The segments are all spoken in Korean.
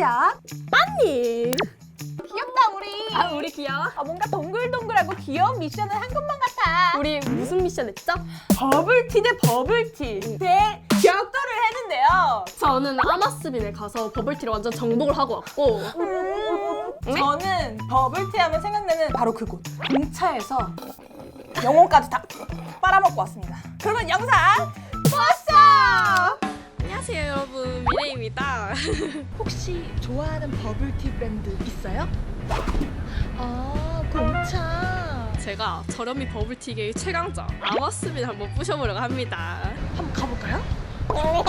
시작. 언니. 귀엽다 우리. 아 우리 귀여워? 아, 뭔가 동글동글하고 귀여운 미션을 한 것만 같아. 우리 무슨 미션 했죠? 버블티 대 버블티 대 격돌을 했는데요. 저는 아마스빈에 가서 버블티를 완전 정복을 하고 왔고 음, 저는 버블티 하면 생각나는 바로 그곳. 공차에서 영혼까지 다 빨아먹고 왔습니다. 그러면 영상 보았어! 안녕하세요 여러분 미래입니다 혹시 좋아하는 버블티 브랜드 있어요? 아, 공차. 제가 저렴이 버블티계의 최강자 아마스빈을 한번 부셔보려고 합니다 한번 가볼까요? 어,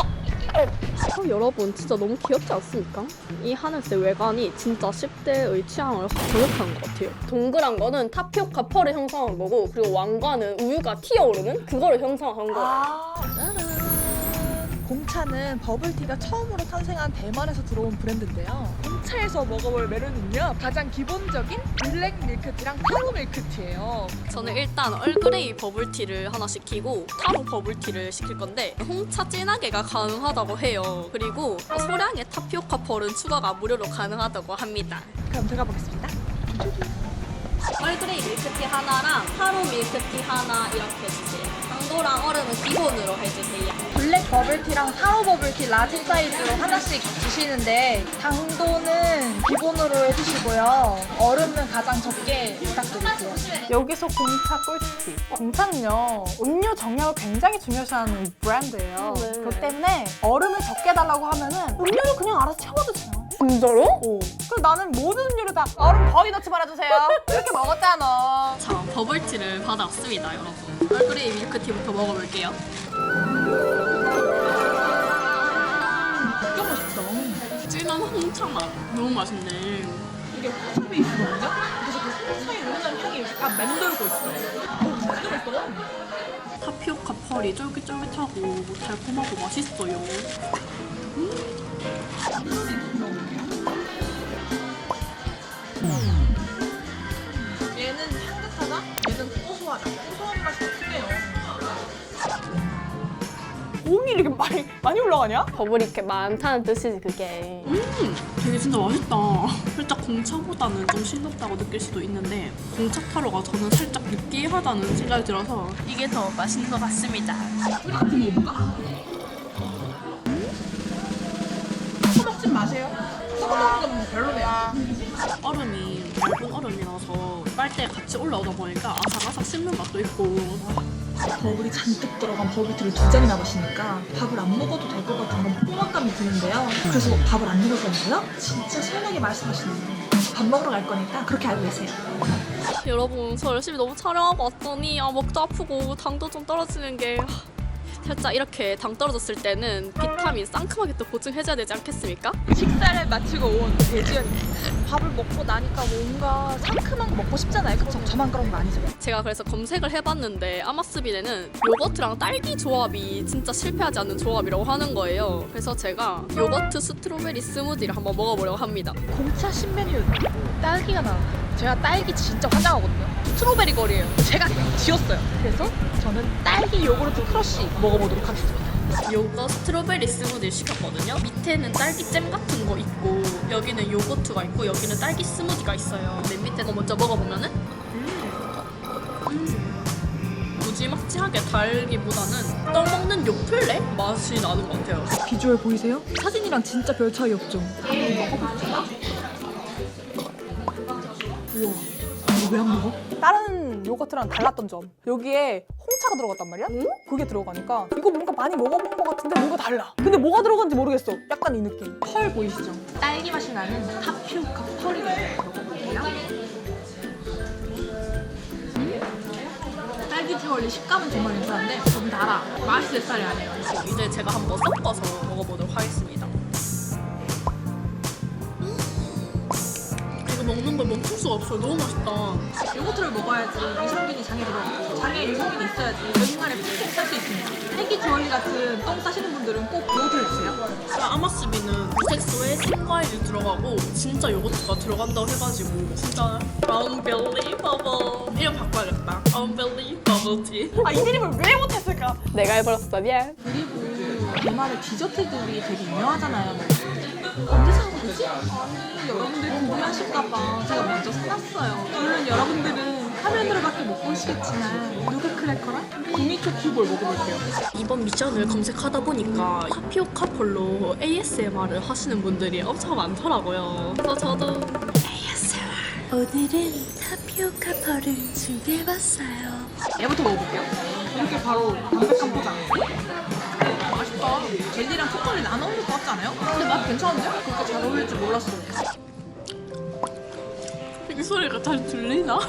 여러분 진짜 너무 귀엽지 않습니까? 이 하늘색 외관이 진짜 10대의 취향을 확 저격하는 것 같아요 동그란 거는 타피오카 펄을 형성한 거고 그리고 왕관은 우유가 튀어오르는 그거를 형성한 거예요 아, 공차는 버블티가 처음으로 탄생한 대만에서 들어온 브랜드인데요. 공차에서 먹어볼 메뉴는요. 가장 기본적인 블랙 밀크티랑 타로 밀크티예요. 저는 일단 얼그레이 버블티를 하나 시키고 타로 버블티를 시킬 건데 홍차 진하게가 가능하다고 해요. 그리고 소량의 타피오카 펄은 추가가 무료로 가능하다고 합니다. 그럼 들어가 보겠습니다. 얼그레이 밀크티 하나랑 타로 밀크티 하나 이렇게 주세요. 당도랑 얼음은 기본으로 해주세요. 버블티랑 타로 버블티 라지 사이즈로 하나씩 주시는데 당도는 기본으로 해주시고요. 얼음은 가장 적게 부탁드릴게요. 여기서 공차 꿀팁. 공차는요 음료 정량을 굉장히 중요시하는 브랜드예요. 네. 그렇기 때문에 얼음을 적게 달라고 하면은 음료를 그냥 알아서 채워주세요. 진짜로? 오. 그럼 나는 모든 음료를 다 얼음 거의 넣지 말아주세요. 이렇게 먹었잖아. 자, 버블티를 받아왔습니다, 여러분. 얼그레이 밀크티부터 먹어볼게요. 홍차 맛. 너무 맛있네. 이게 홍차 베이스거든요? 그래서 그 향이 다 맴돌고 있어요. 오, 진짜 맛있어. 타피오카 펄이 쫄깃쫄깃하고 달콤하고 맛있어요. 얘 이 이렇게 많이, 많이 올라가냐? 버블이 이렇게 많다는 뜻이지, 그게. 음, 되게 진짜 맛있다. 살짝 공차보다는 좀 싱겁다고 느낄 수도 있는데 공차 타로가 저는 살짝 느끼하다는 생각이 들어서 이게 더 맛있는 것 같습니다. 처먹지 마세요. 섞어먹는 건 별로네요. 얼음이 얇은 얼음이라서 빨대에 같이 올라오다 보니까 아삭아삭 씹는 맛도 있고 버블이 잔뜩 들어간 버블티를 두 잔이나 마시니까 밥을 안 먹어도 될 것 같은 그런 포만감이 드는데요. 그래서 밥을 안 먹었거든요. 진짜 시원하게 말씀하시네요. 밥 먹으러 갈 거니까 그렇게 알고 계세요. 여러분 저 열심히 너무 촬영하고 왔더니 아, 목도 아프고 당도 좀 떨어지는 게 하, 살짝 이렇게 당 떨어졌을 때는 비타민 상큼하게 또 보충해줘야 되지 않겠습니까? 식사를 마치고 온 대지연이 밥을 먹고 나니까 뭔가 상큼한 거 먹고 싶잖아요. 그쵸? 저만 그런 거 아니죠? 제가 그래서 검색을 해봤는데 아마스빈에는 요거트랑 딸기 조합이 진짜 실패하지 않는 조합이라고 하는 거예요. 그래서 제가 요거트 스트로베리 스무디를 한번 먹어보려고 합니다. 공차 신메뉴 딸기가 나왔어요. 제가 딸기 진짜 환장하거든요. 스트로베리 거리예요. 제가 지었어요. 그래서 저는 딸기 요구르트 크러쉬 먹어보도록 하겠습니다. 요거 스트로베리 스무디를 시켰거든요. 밑에는 딸기잼 같은 거 있고 여기는 요거트가 있고 여기는 딸기 스무디가 있어요. 맨 밑에 거 먼저 먹어보면은 음. 무지막지하게 달기보다는 떡 먹는 요플레 맛이 나는 것 같아요. 비주얼 보이세요? 사진이랑 진짜 별 차이 없죠? 우와. 이거 왜 안 먹어? 다른 요거트랑 달랐던 점. 여기에 홍차가 들어갔단 말이야? 그게 들어가니까 이거 뭔가 많이 먹어본 것 같은데 뭔가 달라. 근데 뭐가 들어간지 모르겠어. 약간 이 느낌. 펄 보이시죠? 딸기 맛이 나는 타피오카 펄이 먹어볼게요. 딸기 펄이 식감은 정말 괜찮은데 좀 달아. 맛이 내 스타일이 아니에요. 이제 제가 한번 섞어서 먹어보도록 하겠습니다. 먹는 걸 멈출 수가 없어요. 너무 맛있다. 요거트를 먹어야지 유산균이 장에 들어가고 장에 유산균이 있어야지 연말에 푹푹 살수 있습니다. 딸기 주얼리 같은 똥 싸시는 분들은 꼭 요거트를 드세요. 아마스비는 무색소에 생과일이 들어가고 진짜 요거트가 들어간다고 해가지고 진짜 unbelievable 이름 바꿔야겠다. unbelievable 티. 아, 이 이름을 왜 못했을까? 내가 해버렸어 미안. 그리고 대만의 디저트들이 되게 유명하잖아요. 언제 아니 여러분들 궁금하실까봐 제가 먼저 사놨어요. 물론 여러분들은 화면으로밖에 못 보시겠지만 누가 크래커랑 구미초키볼 먹어볼게요. 이번 미션을 검색하다 보니까 타피오카 펄로 ASMR을 하시는 분들이 엄청 많더라고요. 그래서 저도 ASMR 오늘은 타피오카 펄을 준비해봤어요. 얘부터 먹어볼게요. 이렇게 바로 담백한 포장. 맛있다. 젤리랑 초콜릿 나눠 먹을 것 같지 않아요? 근데 맛 괜찮은데요? 그렇게 잘 어울릴 줄 몰랐어요. 이 소리가 잘 들리나?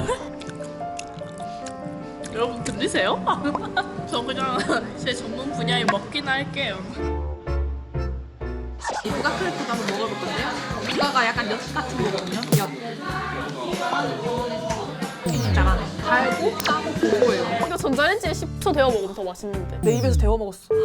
여러분 들리세요? 저 그냥 제 전문 분야에 먹긴 할게요. 이 누가 크래커도 한번 먹어볼 건데요. 누가가 약간 엿 같은 거거든요. 엿. 잘하네. 달고 짜고 고소해요. 이거 전자레인지에 10초 데워 먹으면 더 맛있는데. 내 입에서 데워 먹었어.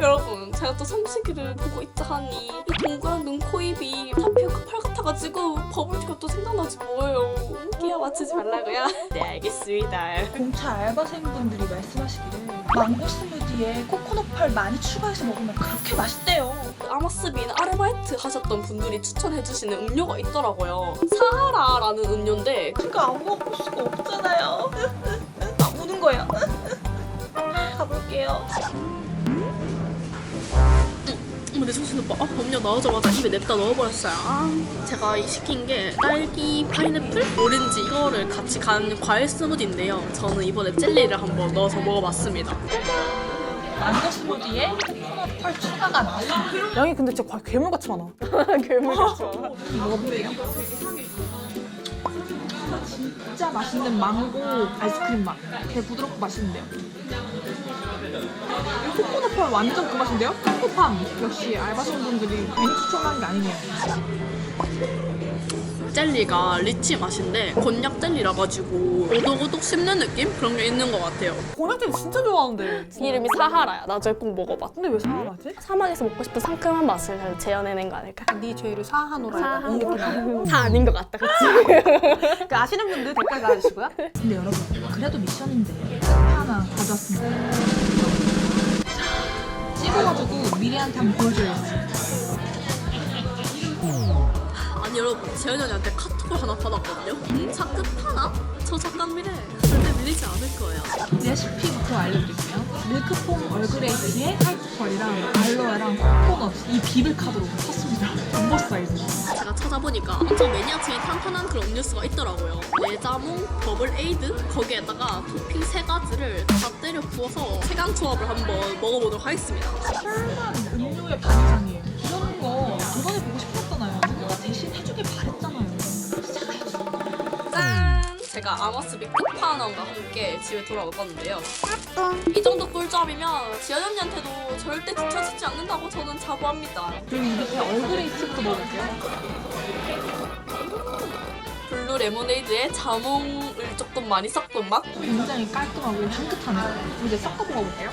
여러분 제가 또 삼식이를 보고 있자 하니 이 동그란 눈, 코, 입이 타피오카 팔 같아가지고 버블티가 또 생각나지 뭐예요. 끼어 맞추지 말라고요? 네 알겠습니다. 공차 알바생분들이 말씀하시기를 망고 스무디에 코코넛 펄 많이 추가해서 먹으면 그렇게 맛있대요. 아마스빈 아르바이트 하셨던 분들이 추천해주시는 음료가 있더라고요. 사하라라는 음료인데 제가 안 먹을 수가 없잖아요. 아, 우는 거야. 가볼게요. 어머 내 정신 오빠 아, 음료 나오자마자 입에 냅다 넣어버렸어요 아, 제가 이 시킨 게 딸기, 파인애플, 오렌지 이거를 같이 간 과일 스무디인데요 저는 이번에 젤리를 한번 넣어서 먹어봤습니다 망고 스무디에 코코넛 펄 추가가 나왔어요. 양이 근데 진짜 거의 괴물같이 많아. 괴물같이 먹어볼게요. 진짜 맛있는 망고 아이스크림 맛. 되게 부드럽고 맛있는데요. 코코넛 펄 완전 그 맛인데요? 코코팜. 역시 알바생분들이 괜히 추천하는 게 아니네요. 젤리가 리치 맛인데 곤약 젤리라 가지고 오독오독 씹는 느낌? 그런 게 있는 것 같아요 곤약젤리 진짜 좋아하는데. 이름이 사하라야 나중에 꼭 먹어봐 근데 왜 사하라지? 사막에서 먹고 싶은 상큼한 맛을 잘 재현해낸 거 아닐까? 네 죄를 사하노라 느낌. 다 아닌 것 같다 그치? 그 아시는 분들 댓글 달아주시고요. 근데 여러분, 그래도 미션인데 하나 가져왔습니다. 자, 찍어가지고 미래한테 한번 보여줘야겠어요. 아니 여러분 재현이 언니한테 카톡을 하나 받았거든요 음, 차 끝하나? 저 잠깐 미래 절대 밀리지 않을 거예요 레시피부터 알려드릴게요. 밀크폼 얼그레이 티에 화이트펄이랑 알로에랑 코코넛 이 비블카드로 샀습니다. 전버 사이즈. 제가 찾아보니까 엄청 매니아층이 탄탄한 그런 음료수가 있더라고요 레자몽, 버블 에이드 거기에다가 토핑 세 가지를 다 때려 부어서 최강 조합을 한번 먹어보도록 하겠습니다 꿀만 음료의 반 이상이에요. 이런 거 저번에 보고 싶었잖아요. 누가 대신 해주길 바랬잖아요. 짠! 제가 아머스빅 끝판왕과 함께 집에 돌아왔거든요 이 정도 꿀조합이면 지연 언니한테도 절대 뒤처지지 않는다고 저는 자부합니다 그리고 이 밑에 얼그레이티부터 먹을게요. 블루 레모네이드에 자몽을 조금 많이 섞은 맛? 굉장히 깔끔하고 향긋하네요. 이제 섞어 먹어볼게요.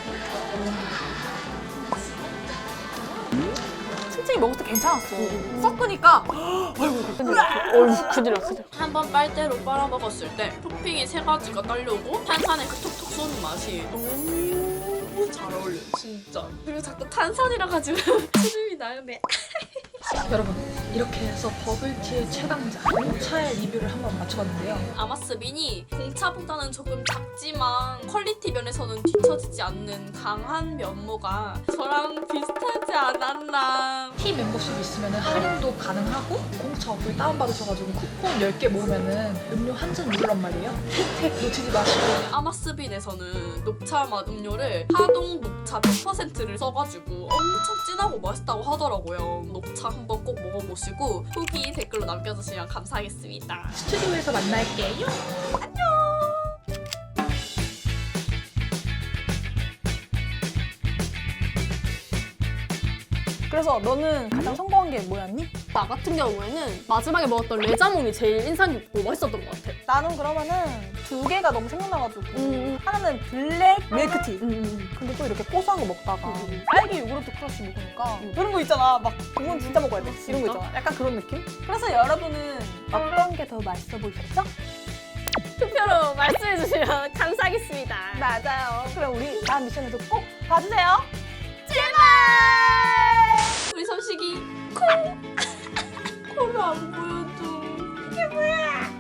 솔직히 먹을 때 괜찮았어. 섞으니까 어휴 났어 큰일 났어 한번 빨대로 빨아 먹었을 때 토핑이 세 가지가 딸려오고 탄산에 그 톡톡 쏘는 맛이 너무 잘 어울려요 진짜. 그리고 자꾸 탄산이라 가지고 수줍이 나는데 여러분 이렇게 해서 버블티의 최강자 공차의 리뷰를 한번 맞춰봤는데요. 아마스빈이 공차보다는 조금 작지만 퀄리티 면에서는 뒤처지지 않는 강한 면모가 저랑 비슷하지 않았나 T 멤버십 있으면 할인도 가능하고 공차 어플 다운받으셔가지고 쿠폰 10개 모으면은 음료 한잔 누르란 말이에요. 혜택 놓치지 마시고 아마스빈에서는 녹차 맛 음료를 하동 녹차 100%를 써가지고 엄청 진하고 맛있다고 하더라고요. 녹차 한번 꼭 먹어보시고 후기 댓글로 남겨주시면 감사하겠습니다. 스튜디오에서 만날게요. 그래서 너는 가장 성공한 게 뭐였니? 나 같은 경우에는 마지막에 먹었던 레자몽이 제일 인상 깊고 맛있었던 것 같아. 나는 그러면은 두 개가 너무 생각나가지고 음. 하나는 블랙 밀크티 음. 근데 또 이렇게 고소한 거 먹다가 음. 딸기 요구르트 크러쉬 먹으니까 음. 그런 거 있잖아 막 이건 진짜 먹어야 돼 이런 거? 있잖아 약간 그런 느낌? 그래서 여러분은 어떤 게 더 맛있어 보이셨죠? 투표로 말씀해 주시면 감사하겠습니다. 맞아요 그럼 우리 다음 미션에도 꼭 봐주세요 제발 자식이 코 코를 안 보여줘 이게 뭐야?